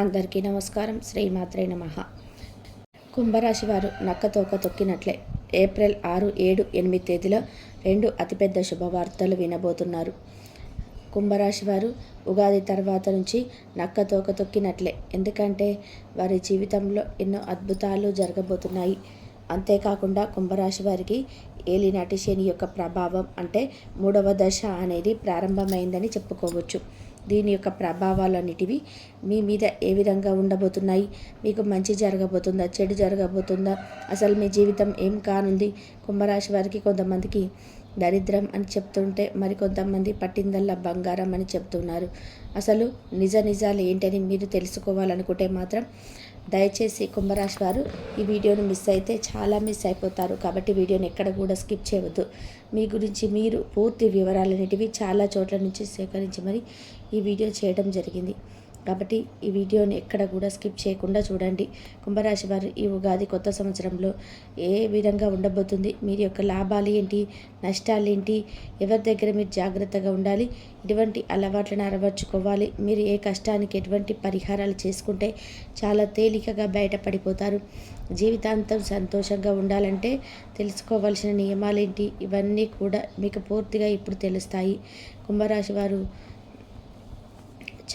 అందరికీ నమస్కారం. శ్రీమాత్రే నమ. కుంభరాశి వారు నక్క తోక తొక్కినట్లే. ఏప్రిల్ ఆరు ఏడు ఎనిమిది తేదీలో రెండు అతిపెద్ద శుభవార్తలు వినబోతున్నారు. కుంభరాశి వారు ఉగాది తర్వాత నుంచి నక్క తోక తొక్కినట్లే. ఎందుకంటే వారి జీవితంలో ఎన్నో అద్భుతాలు జరగబోతున్నాయి. అంతేకాకుండా కుంభరాశి వారికి ఏలినాటి శని యొక్క ప్రభావం అంటే మూడవ దశ అనేది ప్రారంభమైందని చెప్పుకోవచ్చు. దీని యొక్క ప్రభావాలన్నిటివి మీ మీద ఏ విధంగా ఉండబోతున్నాయి? మీకు మంచి జరగబోతుందా? చెడు జరగబోతుందా? అసలు మీ జీవితం ఏం కానుంది? కుంభరాశి వారికి కొంతమందికి దరిద్రం అని చెప్తుంటే మరికొంతమంది పట్టిందల్లా బంగారం అని చెప్తున్నారు. అసలు నిజ నిజాలు ఏంటని మీరు తెలుసుకోవాలనుకుంటే మాత్రం దయచేసి కుంభరాశి వారు ఈ వీడియోను మిస్ అయితే చాలా మిస్ అయిపోతారు కాబట్టి వీడియోని ఎక్కడ కూడా స్కిప్ చేయవద్దు. మీ గురించి మీరు పూర్తి వివరాలనేటివి చాలా చోట్ల నుంచి సేకరించి మరి ఈ వీడియో చేయడం జరిగింది. కాబట్టి ఈ వీడియోని ఎక్కడ కూడా స్కిప్ చేయకుండా చూడండి. కుంభరాశి వారు ఈ ఉగాది కొత్త సంవత్సరంలో ఏ విధంగా ఉండబోతుంది? మీరు యొక్క లాభాలు ఏంటి? నష్టాలు ఏంటి? ఎవరి దగ్గర మీరు జాగ్రత్తగా ఉండాలి? ఎటువంటి అలవాట్లను అరవర్చుకోవాలి మీరు ఏ కష్టానికి ఎటువంటి పరిహారాలు చేసుకుంటే చాలా తేలికగా బయటపడిపోతారు? జీవితాంతం సంతోషంగా ఉండాలంటే తెలుసుకోవాల్సిన నియమాలేంటి ఇవన్నీ కూడా మీకు పూర్తిగా ఇప్పుడు తెలుస్తాయి. కుంభరాశి వారు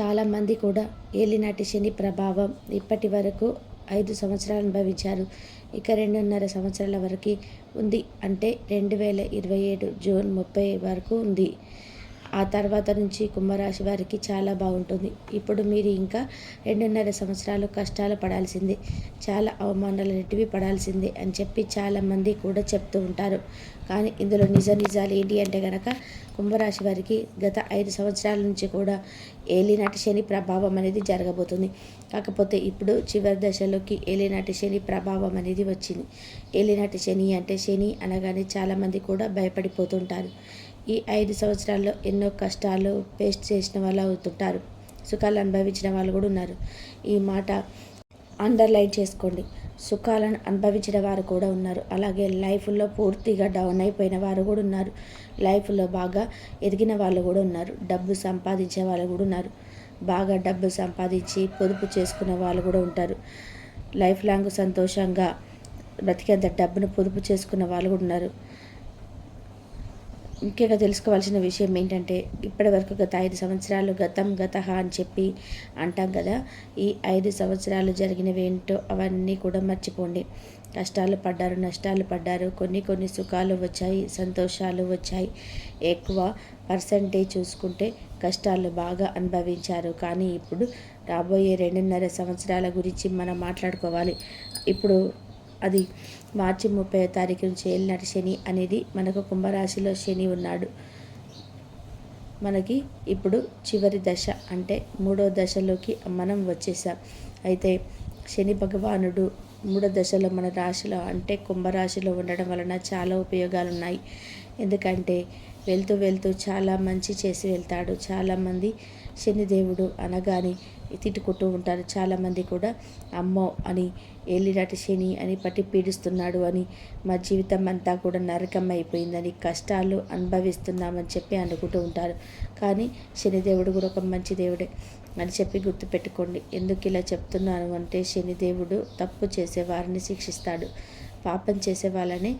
చాలామంది కూడా ఏలినాటి శని ప్రభావం ఇప్పటి వరకు ఐదు సంవత్సరాలు అనుభవించారు. ఇక రెండున్నర సంవత్సరాల వరకు ఉంది. అంటే రెండు వేల ఇరవై ఏడు జూన్ ముప్పై వరకు ఉంది. ఆ తర్వాత నుంచి కుంభరాశి వారికి చాలా బాగుంటుంది. ఇప్పుడు మీరు ఇంకా రెండున్నర సంవత్సరాలు కష్టాలు పడాల్సిందే. చాలా అవమానాలు అనేటివి పడాల్సిందే అని చెప్పి చాలామంది కూడా చెప్తూ ఉంటారు. కానీ ఇందులో నిజ నిజాలు ఏంటి అంటే కనుక కుంభరాశి వారికి గత ఐదు సంవత్సరాల నుంచి కూడా ఏలినాటి శని ప్రభావం అనేది జరగబోతుంది. కాకపోతే ఇప్పుడు చివరి దశలోకి ఏలినాటి శని ప్రభావం అనేది వచ్చింది. ఏలినాటి శని అంటే శని అనగానే చాలామంది కూడా భయపడిపోతుంటారు. ఈ ఐదు సంవత్సరాల్లో ఎన్నో కష్టాలు పేస్ట్ చేసిన వాళ్ళు అవుతుంటారు. సుఖాలు అనుభవించిన వాళ్ళు కూడా ఉన్నారు. ఈ మాట అండర్లైన్ చేసుకోండి. సుఖాలను అనుభవించిన వారు కూడా ఉన్నారు. అలాగే లైఫ్లో పూర్తిగా డౌన్ అయిపోయిన వారు కూడా ఉన్నారు. లైఫ్లో బాగా ఎదిగిన వాళ్ళు కూడా ఉన్నారు. డబ్బు సంపాదించే వాళ్ళు కూడా ఉన్నారు. బాగా డబ్బు సంపాదించి పొదుపు చేసుకునే వాళ్ళు కూడా ఉంటారు. లైఫ్ లాంగ్ సంతోషంగా బ్రతికేంత డబ్బును పొదుపు చేసుకున్న వాళ్ళు కూడా ఉన్నారు. ముఖ్యంగా తెలుసుకోవాల్సిన విషయం ఏంటంటే ఇప్పటి వరకు గత ఐదు సంవత్సరాలు గతం గత అని చెప్పి అంటాం కదా ఈ ఐదు సంవత్సరాలు జరిగినవి ఏంటో అవన్నీ కూడా మర్చిపోండి. కష్టాలు పడ్డారు నష్టాలు పడ్డారు కొన్ని కొన్ని సుఖాలు వచ్చాయి సంతోషాలు వచ్చాయి. ఎక్కువ పర్సంటేజ్ చూసుకుంటే కష్టాలు బాగా అనుభవించారు. కానీ ఇప్పుడు రాబోయే రెండున్నర సంవత్సరాల గురించి మనం మాట్లాడుకోవాలి. ఇప్పుడు అది మార్చి ముప్పై తారీఖు నుంచి ఏలినాటి శని అనేది మనకు కుంభరాశిలో శని ఉన్నాడు. మనకి ఇప్పుడు చివరి దశ అంటే మూడో దశలోకి మనం వచ్చేసాం. అయితే శని భగవానుడు మూడో దశలో మన రాశిలో అంటే కుంభరాశిలో ఉండడం వలన చాలా ఉపయోగాలు ఉన్నాయి ఎందుకంటే వెళ్తూ వెళ్తూ చాలా మంచి చేసి వెళ్తాడు. చాలామంది శనిదేవుడు అనగానే తిట్టుకుంటూ ఉంటారు. చాలామంది కూడా అమ్మో అని ఏలినాటి శని అని పట్టి పీడిస్తున్నాడు అని మా జీవితం అంతా కూడా నరకం అయిపోయిందని కష్టాలు అనుభవిస్తున్నామని చెప్పి అనుకుంటూ ఉంటారు. కానీ శనిదేవుడు కూడా ఒక మంచి దేవుడే అని చెప్పి గుర్తుపెట్టుకోండి. ఎందుకు ఇలా చెప్తున్నాను అంటే శనిదేవుడు తప్పు చేసే వారిని శిక్షిస్తాడు. పాపం చేసే వాళ్ళని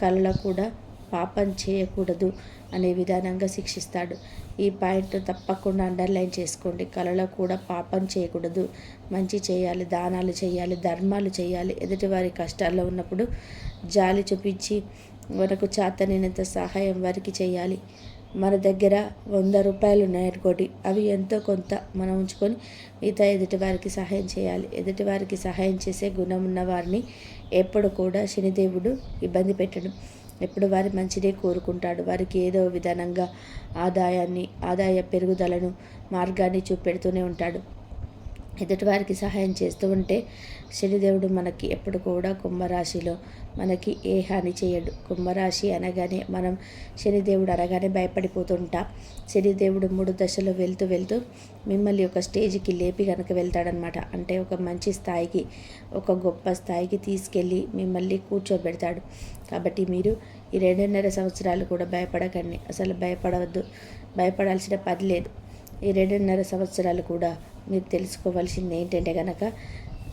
కళ్ళ కూడా పాపం చేయకూడదు అనే విధానంగా శిక్షిస్తాడు. ఈ పాయింట్ తప్పకుండా అండర్లైన్ చేసుకోండి. కళలో కూడా పాపం చేయకూడదు. మంచి చేయాలి దానాలు చేయాలి ధర్మాలు చేయాలి. ఎదుటివారి కష్టాల్లో ఉన్నప్పుడు జాలి చూపించి మనకు చేతనైనంత సహాయం వారికి చేయాలి. మన దగ్గర వంద రూపాయలు ఉన్నాయనుకోండి అవి ఎంతో కొంత మనం ఉంచుకొని మిగతా ఎదుటివారికి సహాయం చేయాలి. ఎదుటివారికి సహాయం చేసే గుణం ఉన్న వారిని ఎప్పుడు కూడా శనిదేవుడు ఇబ్బంది పెట్టడం. ఎప్పుడు వారి మంచిదే కోరుకుంటాడు. వారికి ఏదో విధానంగా ఆదాయాన్ని ఆదాయ పెరుగుదలను మార్గాన్ని చూపెడుతూనే ఉంటాడు. ఎదుటివారికి సహాయం చేస్తూ ఉంటే శనిదేవుడు మనకి ఎప్పుడు కూడా కుంభరాశిలో మనకి ఏ హాని చేయడు. కుంభరాశి అనగానే మనం శనిదేవుడు అనగానే భయపడిపోతుంటాం. శనిదేవుడు మూడు దశలో వెళ్తూ వెళ్తూ మిమ్మల్ని ఒక స్టేజ్కి లేపి కనుక వెళ్తాడనమాట. అంటే ఒక మంచి స్థాయికి ఒక గొప్ప స్థాయికి తీసుకెళ్ళి మిమ్మల్ని కూర్చోబెడతాడు. కాబట్టి మీరు ఈ రెండున్నర సంవత్సరాలు కూడా భయపడకండి. అసలు భయపడవద్దు. భయపడాల్సిన పని లేదు. ఈ రెండున్నర సంవత్సరాలు కూడా మీరు తెలుసుకోవాల్సింది ఏంటంటే కనుక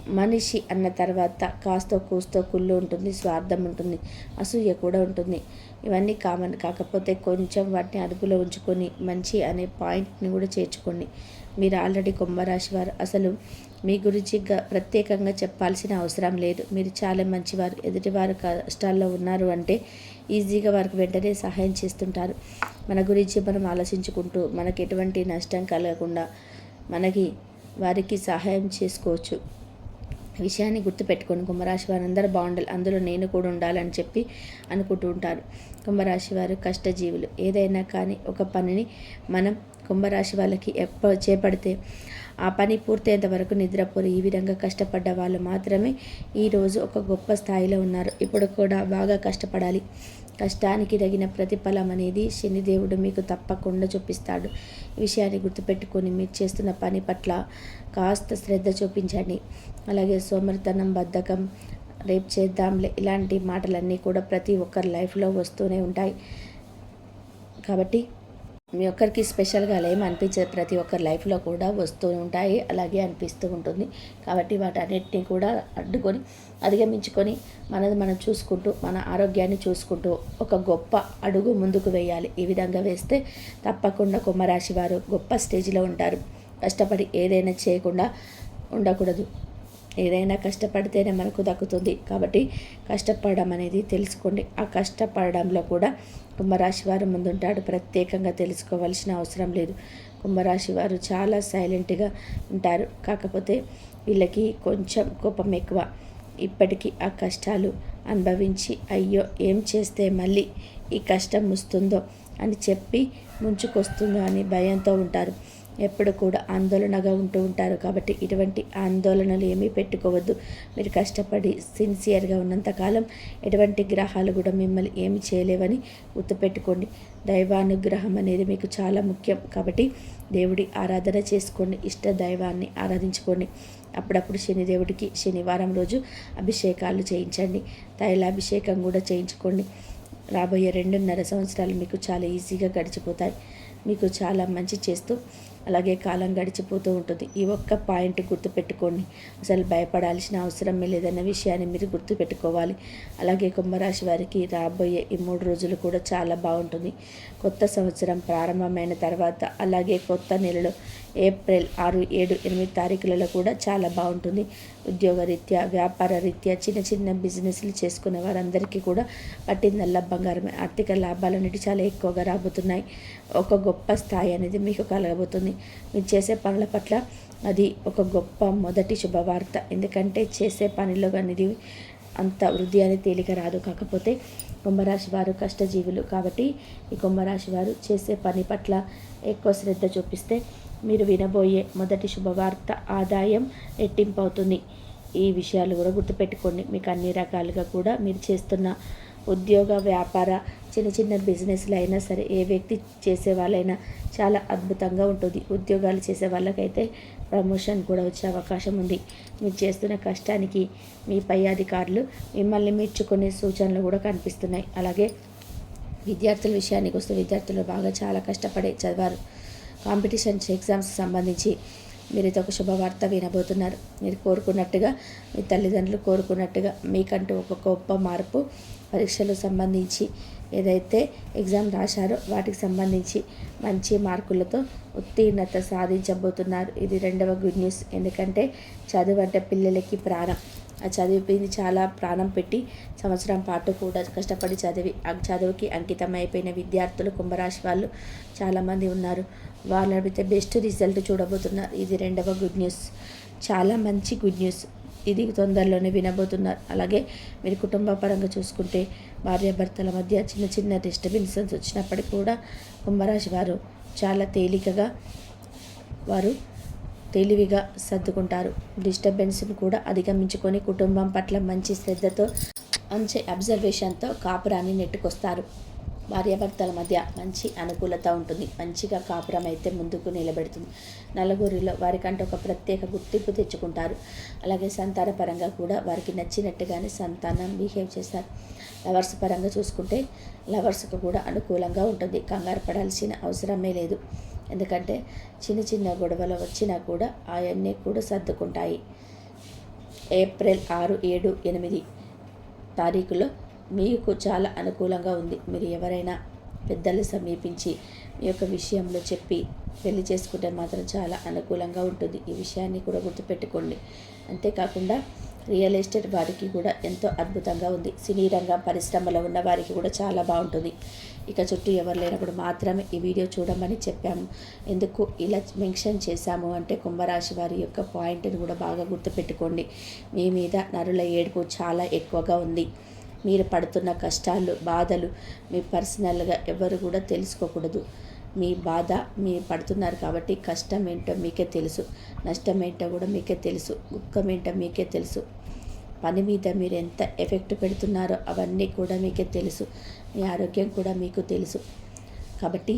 మనిషి అన్న తర్వాత కాస్తో కూస్తో కుళ్ళు ఉంటుంది స్వార్థం ఉంటుంది అసూయ కూడా ఉంటుంది. ఇవన్నీ కామన్. కాకపోతే కొంచెం వాటిని అదుపులో ఉంచుకొని మంచి అనే పాయింట్ని కూడా చేర్చుకోండి. మీరు ఆల్రెడీ కుంభరాశి వారు. అసలు మీ గురించి ప్రత్యేకంగా చెప్పాల్సిన అవసరం లేదు. మీరు చాలా మంచివారు. ఎదుటివారు కష్టాల్లో ఉన్నారు అంటే ఈజీగా వారికి వెంటనే సహాయం చేస్తుంటారు. మన గురించి మనం ఆలోచించుకుంటూ మనకి ఎటువంటి నష్టం కలగకుండా మనకి వారికి సహాయం చేసుకోవచ్చు. విషయాన్ని గుర్తుపెట్టుకొని కుంభరాశి వారు అందరూ బాగుండాలి. అందులో నేను కూడా ఉండాలని చెప్పి అనుకుంటూ ఉంటారు. కుంభరాశి వారు కష్టజీవులు. ఏదైనా కానీ ఒక పనిని మనం కుంభరాశి వాళ్ళకి ఎప్ప చేపడితే ఆ పని పూర్తయ్యేంత వరకు నిద్రపోరు. ఈ విధంగా కష్టపడ్డ వాళ్ళు మాత్రమే ఈరోజు ఒక గొప్ప స్థాయిలో ఉన్నారు. ఇప్పుడు కూడా బాగా కష్టపడాలి. కష్టానికి తగిన ప్రతిఫలం అనేది శనిదేవుడు మీకు తప్పకుండా చూపిస్తాడు. ఈ విషయాన్ని గుర్తుపెట్టుకొని మీరు చేస్తున్న పని పట్ల కాస్త శ్రద్ధ చూపించండి. అలాగే సోమరితనం బద్ధకం రేపు చేద్దాంలే ఇలాంటి మాటలన్నీ కూడా ప్రతి ఒక్కరి లైఫ్లో వస్తూనే ఉంటాయి. కాబట్టి మీ ఒక్కరికి స్పెషల్గా అలా ఏమి అనిపించదు. ప్రతి ఒక్కరి లైఫ్లో కూడా వస్తూ ఉంటాయి. అలాగే అనిపిస్తూ ఉంటుంది. కాబట్టి వాటన్నిటిని కూడా అడ్డుకొని అధిగమించుకొని మనది మనం చూసుకుంటూ మన ఆరోగ్యాన్ని చూసుకుంటూ ఒక గొప్ప అడుగు ముందుకు వేయాలి. ఈ విధంగా వేస్తే తప్పకుండా కుంభరాశి వారు గొప్ప స్టేజ్లో ఉంటారు. కష్టపడి ఏదైనా చేయకుండా ఉండకూడదు. ఏదైనా కష్టపడితేనే మనకు దక్కుతుంది. కాబట్టి కష్టపడడం అనేది తెలుసుకోండి. ఆ కష్టపడడంలో కూడా కుంభరాశి వారు ముందుంటాడు ప్రత్యేకంగా తెలుసుకోవాల్సిన అవసరం లేదు. కుంభరాశి వారు చాలా సైలెంట్గా ఉంటారు. కాకపోతే వీళ్ళకి కొంచెం కోపం ఎక్కువ. ఇప్పటికీ ఆ కష్టాలు అనుభవించి అయ్యో ఏం చేస్తే మళ్ళీ ఈ కష్టం వస్తుందో అని చెప్పి ముంచుకొస్తుందో అని భయంతో ఉంటారు. ఎప్పుడు కూడా ఆందోళనగా ఉంటూ ఉంటారు కాబట్టి ఇటువంటి ఆందోళనలు ఏమీ పెట్టుకోవద్దు. మీరు కష్టపడి సిన్సియర్గా ఉన్నంతకాలం ఎటువంటి గ్రహాలు కూడా మిమ్మల్ని ఏమి చేయలేవని గుర్తుపెట్టుకోండి. దైవానుగ్రహం అనేది మీకు చాలా ముఖ్యం కాబట్టి దేవుడి ఆరాధన చేసుకోండి. ఇష్ట దైవాన్ని ఆరాధించుకోండి. అప్పుడప్పుడు శనిదేవుడికి శనివారం రోజు అభిషేకాలు చేయించండి. తైలాభిషేకం కూడా చేయించుకోండి. రాబోయే రెండున్నర సంవత్సరాలు మీకు చాలా ఈజీగా గడిచిపోతాయి. మీకు చాలా మంచి చేస్తూ అలాగే కాలం గడిచిపోతూ ఉంటుంది. ఈ ఒక్క పాయింట్ గుర్తుపెట్టుకోండి. అసలు భయపడాల్సిన అవసరం లేదన్న విషయాన్ని మీరు గుర్తుపెట్టుకోవాలి. అలాగే కుంభరాశి వారికి రాబోయే ఈ మూడు రోజులు కూడా చాలా బాగుంటుంది. కొత్త సంవత్సరం ప్రారంభమైన తర్వాత అలాగే కొత్త నెలలో ఏప్రిల్ ఆరు ఏడు ఎనిమిది తారీఖులలో కూడా చాలా బాగుంటుంది. ఉద్యోగ రీత్యా వ్యాపార రీత్యా చిన్న చిన్న బిజినెస్లు చేసుకునే వారందరికీ కూడా పట్టిందల్లా బంగారమే. ఆర్థిక లాభాలు అనేవి చాలా ఎక్కువగా రాబోతున్నాయి. ఒక గొప్ప స్థాయి అనేది మీకు కలగబోతుంది. మీరు చేసే పనుల పట్ల అది ఒక గొప్ప మొదటి శుభవార్త. ఎందుకంటే చేసే పనిలో కానీ అంత వృద్ధి అనేది తేలిక రాదు. కాకపోతే కుంభరాశి వారు కష్టజీవులు కాబట్టి ఈ కుంభరాశి వారు చేసే పని పట్ల ఎక్కువ శ్రద్ధ చూపిస్తే మీరు వినబోయే మొదటి శుభవార్త ఆదాయం రెట్టింపు అవుతుంది ఈ విషయాలు కూడా గుర్తుపెట్టుకోండి. మీకు అన్ని రకాలుగా కూడా మీరు చేస్తున్న ఉద్యోగ వ్యాపార చిన్న చిన్న బిజినెస్లు అయినా సరే ఏ వ్యక్తి చేసే వాళ్ళైనా చాలా అద్భుతంగా ఉంటుంది. ఉద్యోగాలు చేసే వాళ్ళకైతే ప్రమోషన్ కూడా వచ్చే అవకాశం ఉంది. మీరు చేస్తున్న కష్టానికి మీ పై అధికారులు మిమ్మల్ని మెచ్చుకునే సూచనలు కూడా కనిపిస్తున్నాయి. అలాగే విద్యార్థుల విషయానికి వస్తే విద్యార్థులు బాగా చాలా కష్టపడే చదివారు. కాంపిటీషన్స్ ఎగ్జామ్స్ సంబంధించి మీరు ఒక శుభవార్త వినబోతున్నారు. మీరు కోరుకున్నట్టుగా మీ తల్లిదండ్రులు కోరుకున్నట్టుగా మీకంటూ ఒక గొప్ప మార్పు పరీక్షలు సంబంధించి ఏదైతే ఎగ్జామ్ రాశారో వాటికి సంబంధించి మంచి మార్కులతో ఉత్తీర్ణత సాధించబోతున్నారు. ఇది రెండవ గుడ్ న్యూస్. ఎందుకంటే చదువు అంటే పిల్లలకి ప్రాణం. ఆ చదివిపోయింది చాలా ప్రాణం పెట్టి సంవత్సరం పాటు కూడా కష్టపడి చదివి ఆ చదువుకి అంకితం అయిపోయిన విద్యార్థులు కుంభరాశి వాళ్ళు చాలామంది ఉన్నారు. వాళ్ళు అడిగితే బెస్ట్ రిజల్ట్ చూడబోతున్నారు. ఇది రెండవ గుడ్ న్యూస్ చాలా మంచి గుడ్ న్యూస్ ఇది తొందరలోనే వినబోతున్నారు. అలాగే మీరు కుటుంబ పరంగా చూసుకుంటే భార్యాభర్తల మధ్య చిన్న చిన్న డిస్టర్బెన్సెస్ వచ్చినప్పటికీ కూడా కుంభరాశి వారు చాలా తేలికగా వారు తెలివిగా సర్దుకుంటారు. డిస్టర్బెన్స్ను కూడా అధిగమించుకొని కుటుంబం పట్ల మంచి శ్రద్ధతో మంచి అబ్జర్వేషన్తో కాపురాన్ని నెట్టుకొస్తారు. భార్యాభర్తల మధ్య మంచి అనుకూలత ఉంటుంది. మంచిగా కాపురం అయితే ముందుకు నిలబెడుతుంది. నలుగురిలో వారికంటే ఒక ప్రత్యేక గుర్తింపు తెచ్చుకుంటారు. అలాగే సంతాన పరంగా కూడా వారికి నచ్చినట్టుగానే సంతానం బిహేవ్ చేస్తారు. లవర్స్ పరంగా చూసుకుంటే లవర్స్కు కూడా అనుకూలంగా ఉంటుంది. కంగారు పడాల్సిన అవసరమే లేదు. ఎందుకంటే చిన్న చిన్న గొడవలు వచ్చినా కూడా అవన్నీ కూడా సర్దుకుంటాయి. ఏప్రిల్ ఆరు ఏడు ఎనిమిది తారీఖులో మీకు చాలా అనుకూలంగా ఉంది. మీరు ఎవరైనా పెద్దలు సమీపించి మీ యొక్క విషయంలో చెప్పి పెళ్ళి చేసుకుంటే మాత్రం చాలా అనుకూలంగా ఉంటుంది. ఈ విషయాన్ని కూడా గుర్తుపెట్టుకోండి. అంతేకాకుండా రియల్ ఎస్టేట్ వారికి కూడా ఎంతో అద్భుతంగా ఉంది. సినీ రంగం పరిశ్రమలో ఉన్న వారికి కూడా చాలా బాగుంటుంది. ఇక చుట్టూ ఎవరు లేనప్పుడు మాత్రమే ఈ వీడియో చూడమని చెప్పాము. ఎందుకు ఇలా మెన్షన్ చేశాము అంటే కుంభరాశి వారి యొక్క పాయింట్ని కూడా బాగా గుర్తుపెట్టుకోండి. మీ మీద నరుల ఏడుపు చాలా ఎక్కువగా ఉంది. మీరు పడుతున్న కష్టాలు బాధలు మీ పర్సనల్గా ఎవరు కూడా తెలుసుకోకూడదు. మీ బాధ మీరు పడుతున్నారు కాబట్టి కష్టం ఏంటో మీకే తెలుసు. నష్టం ఏంటో కూడా మీకే తెలుసు. దుఃఖం ఏంటో మీకే తెలుసు. పని మీద మీరు ఎంత ఎఫెక్ట్ పెడుతున్నారో అవన్నీ కూడా మీకే తెలుసు. మీ ఆరోగ్యం కూడా మీకు తెలుసు. కాబట్టి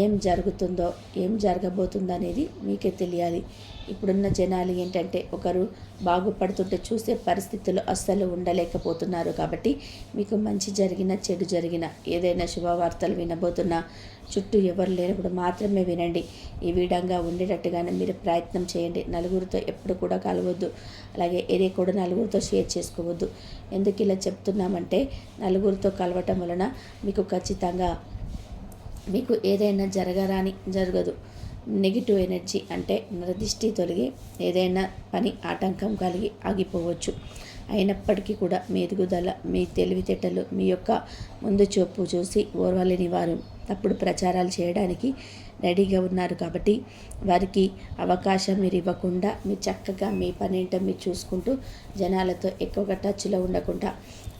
ఏం జరుగుతుందో ఏం జరగబోతుందో అనేది మీకే తెలియాలి. ఇప్పుడున్న జనాలు ఏంటంటే ఒకరు బాగుపడుతుంటే చూసే పరిస్థితులు అస్సలు ఉండలేకపోతున్నారు కాబట్టి మీకు మంచి జరిగిన చెడు జరిగిన ఏదైనా శుభవార్తలు వినబోతున్నా చుట్టూ ఎవరు లేనప్పుడు మాత్రమే వినండి. ఈ విధంగా ఉండేటట్టుగానే మీరు ప్రయత్నం చేయండి. నలుగురితో ఎప్పుడు కూడా కలవద్దు. అలాగే ఏదే కూడా నలుగురితో షేర్ చేసుకోవద్దు. ఎందుకు ఇలా చెప్తున్నామంటే నలుగురితో కలవటం వలన మీకు ఖచ్చితంగా మీకు ఏదైనా జరగరాని జరగదు. నెగిటివ్ ఎనర్జీ అంటే నరదిష్టి తొలగి ఏదైనా పని ఆటంకం కలిగి ఆగిపోవచ్చు. అయినప్పటికీ కూడా మీ ఎదుగుదల మీ తెలివితేటలు మీ యొక్క ముందు చూపు చూసి ఓర్వలేని వారు తప్పుడు ప్రచారాలు చేయడానికి రెడీగా ఉన్నారు కాబట్టి వారికి అవకాశం మీరు ఇవ్వకుండా మీరు చక్కగా మీ పని ఏంటో మీరు చూసుకుంటూ జనాలతో ఎక్కువగా టచ్లో ఉండకుండా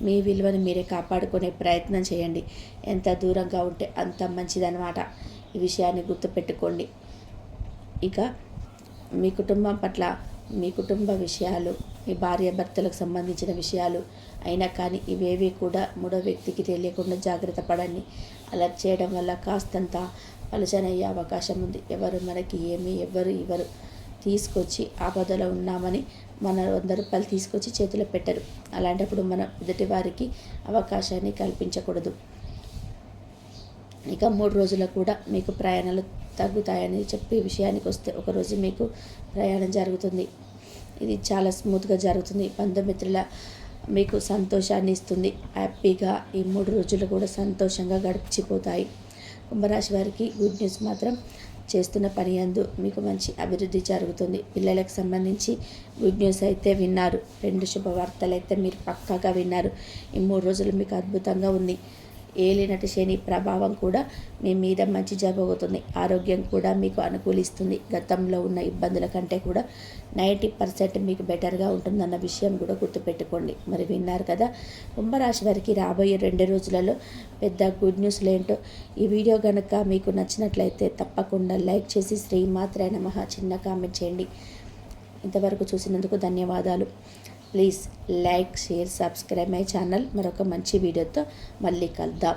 మీ విలువను మీరే కాపాడుకునే ప్రయత్నం చేయండి. ఎంత దూరంగా ఉంటే అంత మంచిదన్నమాట. ఈ విషయాన్ని గుర్తుపెట్టుకోండి. ఇక మీ కుటుంబం పట్ల మీ కుటుంబ విషయాలు మీ భార్య భర్తలకు సంబంధించిన విషయాలు అయినా కానీ ఇవేవి కూడా మూడో వ్యక్తికి తెలియకుండా జాగ్రత్త పడండి. అలా చేయడం వల్ల కాస్తంత అలచనయ్యే అవకాశం ఉంది. ఎవరు మనకి ఏమి ఎవరు ఇవ్వరు. తీసుకొచ్చి ఆపదలో ఉన్నామని మన వంద రూపాయలు తీసుకొచ్చి చేతిలో పెట్టరు. అలాంటప్పుడు మనం ఎదుటి వారికి అవకాశాన్ని కల్పించకూడదు. ఇక మూడు రోజులు కూడా మీకు ప్రయాణాలు తగ్గుతాయని చెప్పే విషయానికి వస్తే ఒకరోజు మీకు ప్రయాణం జరుగుతుంది. ఇది చాలా స్మూత్గా జరుగుతుంది. బంధుమిత్రుల మీకు సంతోషాన్ని ఇస్తుంది. హ్యాపీగా ఈ మూడు రోజులు కూడా సంతోషంగా గడిచిపోతాయి. కుంభరాశి వారికి గుడ్ న్యూస్ మాత్రం చేస్తున్న పని అందు మీకు మంచి అభివృద్ధి జరుగుతుంది. పిల్లలకు సంబంధించి గుడ్ న్యూస్ అయితే విన్నారు. రెండు శుభవార్తలు అయితే మీరు పక్కాగా విన్నారు. ఈ మూడు రోజులు మీకు అద్భుతంగా ఉంది. ఏలినటి శని ప్రభావం కూడా మీ మీద మంచి జరగబోతుంది. ఆరోగ్యం కూడా మీకు అనుకూలిస్తుంది. గతంలో ఉన్న ఇబ్బందుల కంటే కూడా నైంటీ పర్సెంట్ మీకు బెటర్గా ఉంటుందన్న విషయం కూడా గుర్తుపెట్టుకోండి. మరి విన్నారు కదా కుంభరాశి వారికి రాబోయే రెండు రోజులలో పెద్ద గుడ్ న్యూస్లు ఏంటో ఈ వీడియో కనుక మీకు నచ్చినట్లయితే తప్పకుండా లైక్ చేసి శ్రీమాత్రే నమ చిన్న కామెంట్ చేయండి. ఇంతవరకు చూసినందుకు ధన్యవాదాలు. Please like share subscribe my channel. మరొక మంచి వీడియోతో మళ్ళీ కలుద్దాం.